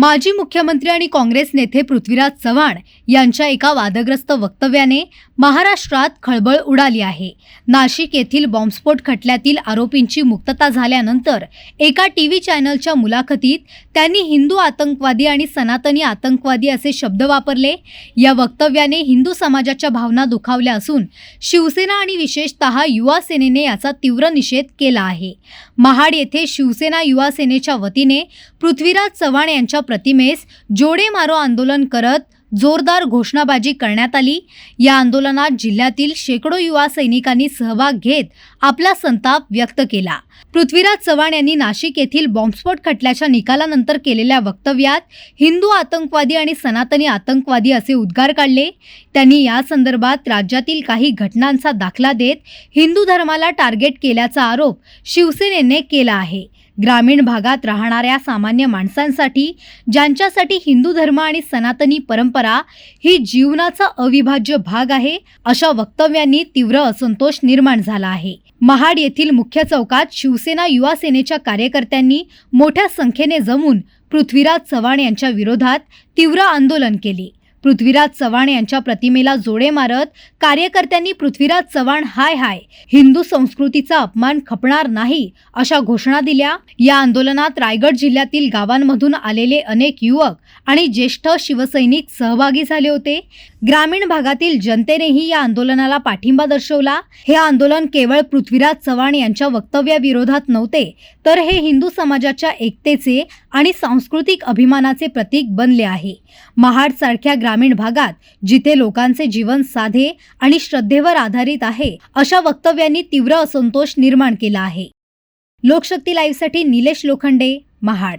माजी मुख्यमंत्री आणि काँग्रेस नेते पृथ्वीराज चव्हाण यांच्या एका वादग्रस्त वक्तव्याने महाराष्ट्रात खळबळ उडाली आहे. नाशिक येथील बॉम्बस्फोट खटल्यातील आरोपींची मुक्तता झाल्यानंतर एका टी व्ही चॅनलच्या मुलाखतीत त्यांनी हिंदू आतंकवादी आणि सनातनी आतंकवादी असे शब्द वापरले. या वक्तव्याने हिंदू समाजाच्या भावना दुखावल्या असून शिवसेना आणि विशेषतः युवा सेनेने याचा तीव्र निषेध केला आहे. महाड येथे शिवसेना युवा सेनेच्या वतीने पृथ्वीराज चव्हाण यांच्या प्रतिमेस जोडे मारो आंदोलन करत जोरदार घोषणाबाजी करण्यात आली. या आंदोलनात जिल्ह्यातील शेकडो युवा सैनिकांनी सहभाग घेत आपला संताप व्यक्त केला. पृथ्वीराज चव्हाण यांनी नाशिक येथील बॉम्बस्फोट खटल्याच्या निकालानंतर केलेल्या वक्तव्यात हिंदू आतंकवादी आणि सनातनी आतंकवादी असे उद्गार काढले. त्यांनी या संदर्भात राज्यातील काही घटनांचा दाखला देत हिंदू धर्माला टार्गेट केल्याचा आरोप शिवसेनेने केला आहे. ग्रामीण भागात राहणाऱ्या सामान्य माणसांसाठी ज्यांच्यासाठी हिंदू धर्म आणि सनातनी परंपरा ही जीवनाचा अविभाज्य भाग आहे अशा वक्तव्यांनी तीव्र असंतोष निर्माण झाला आहे. महाड येथील मुख्य चौकात शिवसेना युवा सेनेच्या कार्यकर्त्यांनी मोठ्या संख्येने जमून पृथ्वीराज चव्हाण यांच्या विरोधात तीव्र आंदोलन केले. पृथ्वीराज चव्हाण यांच्या प्रतिमेला जोडे मारत कार्यकर्त्यांनी पृथ्वीराज चव्हाण हाय हाय हिंदू संस्कृतीचा अपमान खपणार नाही अशा घोषणा दिल्या. या आंदोलनात रायगड जिल्ह्यातील गावांमधून आलेले अनेक युवक आणि ज्येष्ठ शिवसैनिक सहभागी झाले होते. ग्रामीण भागातील जनतेनेही या आंदोलनाला पाठिंबा दर्शवला. हे आंदोलन केवळ पृथ्वीराज चव्हाण यांच्या वक्तव्याविरोधात नव्हते तर हे हिंदू समाजाच्या एकतेचे आणि सांस्कृतिक अभिमानाचे प्रतीक बनले आहे. महाडसारख्या ग्रामीण भागात जिथे लोकांचे जीवन साधे आणि श्रद्धेवर आधारित आहे अशा वक्तव्यांनी तीव्र असंतोष निर्माण केला आहे. लोकशक्ती लाईव्हसाठी निलेश लोखंडे महाड.